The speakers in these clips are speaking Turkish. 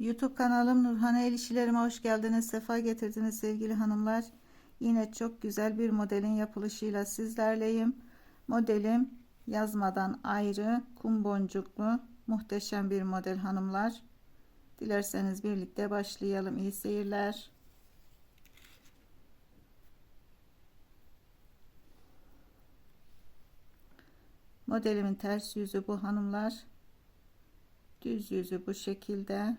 YouTube kanalım Nurhane El hoş geldiniz. Sefa getirdiniz sevgili hanımlar. Yine çok güzel bir modelin yapılışıyla sizlerleyim. Modelim yazmadan ayrı kum boncuklu muhteşem bir model hanımlar. Dilerseniz birlikte başlayalım. İyi seyirler. Modelimin ters yüzü bu hanımlar. Düz yüzü bu şekilde.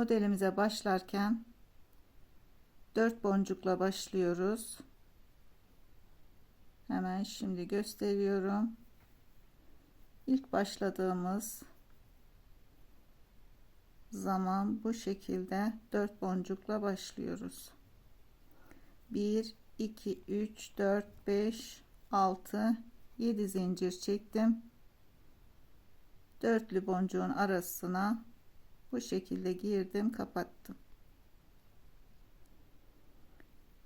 Modelimize başlarken 4 boncukla başlıyoruz. Hemen şimdi gösteriyorum. İlk başladığımız zaman bu şekilde 4 boncukla başlıyoruz. 1 2 3 4 5 6 7 zincir çektim. Dörtlü boncuğun arasına bu şekilde girdim kapattım.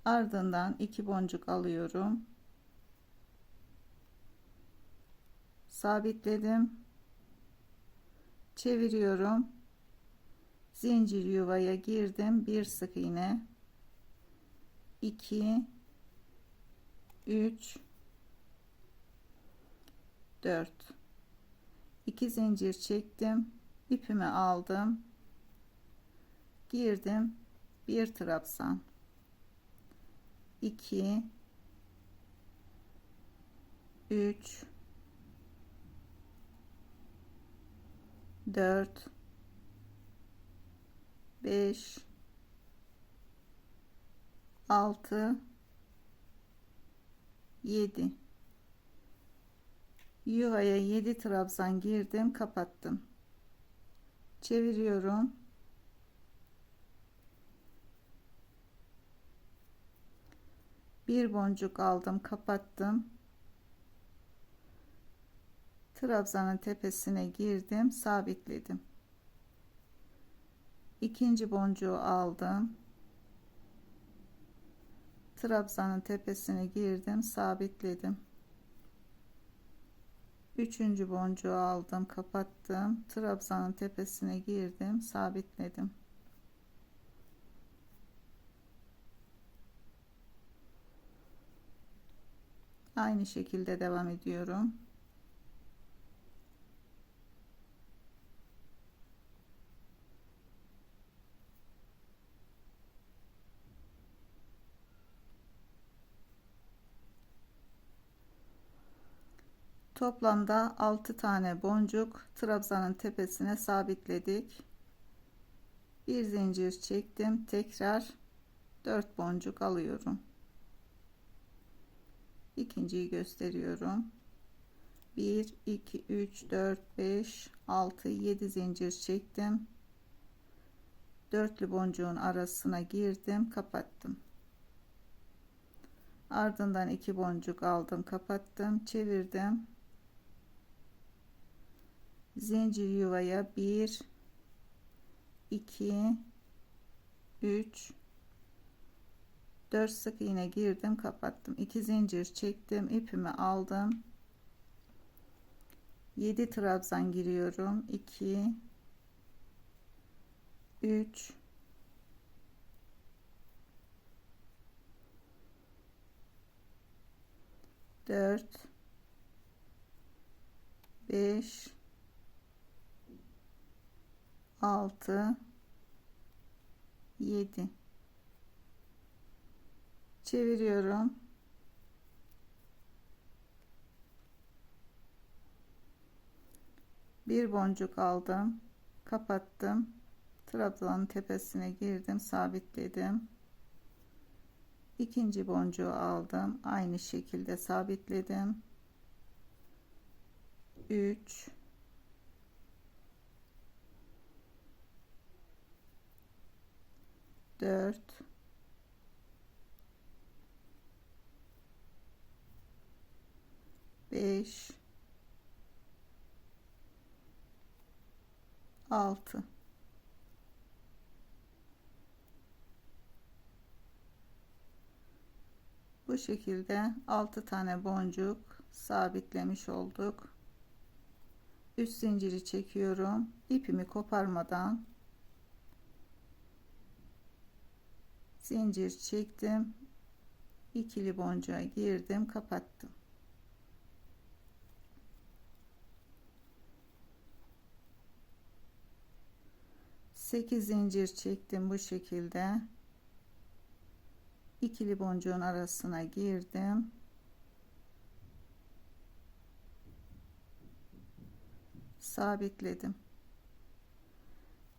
Ardından iki boncuk alıyorum. Sabitledim. Çeviriyorum. Zincir yuvaya girdim. Bir sık iğne. 2 3 4 2 zincir çektim ipimi aldım. Girdim. Bir trabzan. 2 3 4 5 6 7 yuvaya 7 trabzan girdim kapattım çeviriyorum. Bir boncuk aldım kapattım. Trabzanın tepesine girdim sabitledim. İkinci boncuğu aldım. Trabzanın tepesine girdim sabitledim üçüncü boncuğu aldım kapattım. Trabzanın tepesine girdim sabitledim. Aynı şekilde devam ediyorum Toplamda 6 tane boncuk trabzanın tepesine sabitledik. Bir zincir çektim. Tekrar 4 boncuk alıyorum. İkinciyi gösteriyorum. 1 2 3 4 5 6 7 zincir çektim. Dörtlü boncuğun arasına girdim, kapattım. Ardından iki boncuk aldım, kapattım, çevirdim zincir yuvaya 1 2 3 4 sık iğne girdim kapattım. 2 zincir çektim ipimi aldım. 7 trabzan giriyorum. 2 3 4 5 6 7 çeviriyorum. Bir boncuk aldım kapattım. Trabzanın tepesine girdim sabitledim. İkinci boncuğu aldım aynı şekilde sabitledim. 3 4 5 6 Bu şekilde 6 tane boncuk sabitlemiş olduk. üst zinciri çekiyorum. İpimi koparmadan zincir çektim. İkili boncuğa girdim kapattım. Sekiz zincir çektim bu şekilde. İkili boncuğun arasına girdim. Sabitledim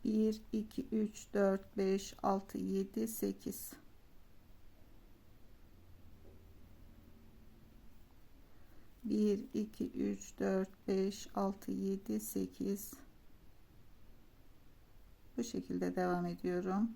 1 2 3 4 5 6 7 8 1 2 3 4 5 6 7 8 bu şekilde devam ediyorum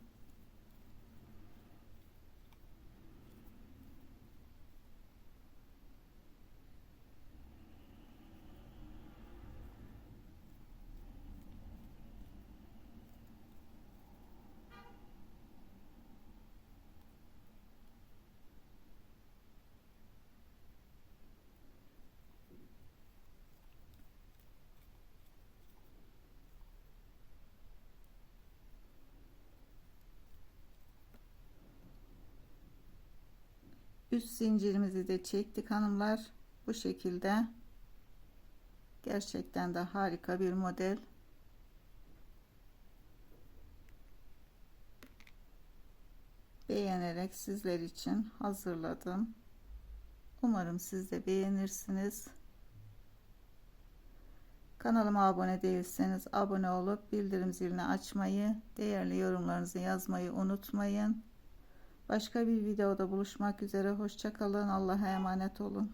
üst zincirimizi de çektik hanımlar. Bu şekilde. Gerçekten de harika bir model. Beğenerek sizler için hazırladım. Umarım siz de beğenirsiniz. Kanalıma abone değilseniz abone olup bildirim zilini açmayı değerli yorumlarınızı yazmayı unutmayın Başka bir videoda buluşmak üzere. Hoşçakalın. Allah'a emanet olun.